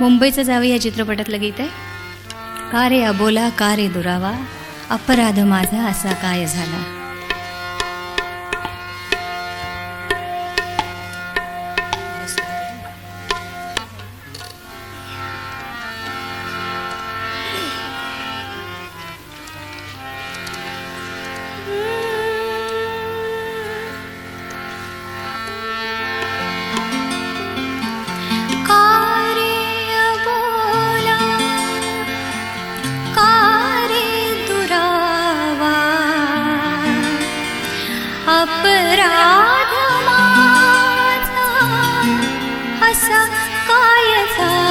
मुंबईचं जावं या चित्रपटातलं गीत आहे. का रे अबोला का रे दुरावा? अपराध माझा असा काय झाला? अपराध माझा असा काय झाला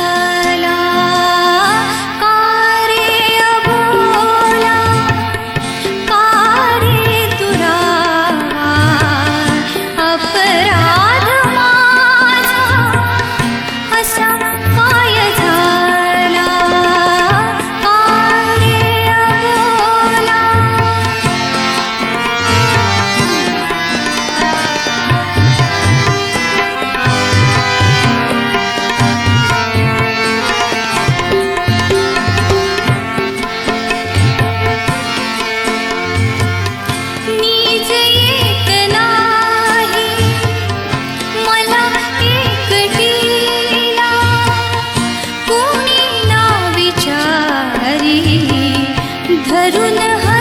the heart.